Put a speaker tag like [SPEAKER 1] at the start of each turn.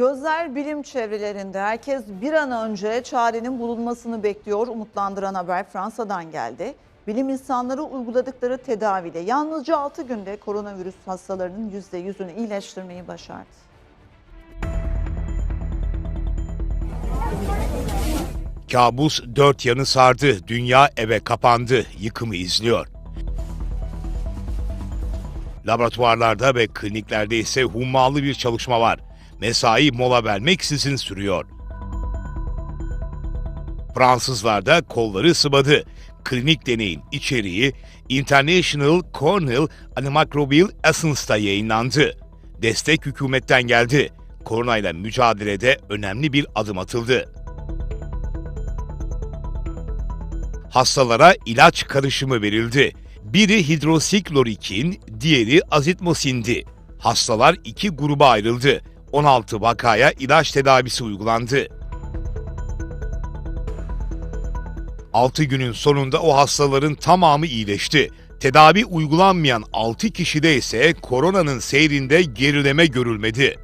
[SPEAKER 1] Gözler bilim çevrelerinde. Herkes bir an önce çarenin bulunmasını bekliyor. Umutlandıran haber Fransa'dan geldi. Bilim insanları uyguladıkları tedaviyle yalnızca 6 günde koronavirüs hastalarının %100'ünü iyileştirmeyi başardı.
[SPEAKER 2] Kabus dört yanı sardı, dünya eve kapandı, yıkımı izliyor. Laboratuvarlarda ve kliniklerde ise hummalı bir çalışma var. Mesai mola vermeksizin sürüyor. Fransızlar da kolları sıvadı. Klinik deneyin içeriği International Corneal Antimicrobial Essence'da yayınlandı. Destek hükümetten geldi. Koronayla mücadelede önemli bir adım atıldı. hastalara ilaç karışımı verildi. Biri hidroksiklorikin, diğeri azitmosindi. Hastalar iki gruba ayrıldı. 16 vakaya ilaç tedavisi uygulandı. 6 günün sonunda o hastaların tamamı iyileşti. Tedavi uygulanmayan 6 kişide ise koronanın seyrinde gerileme görülmedi.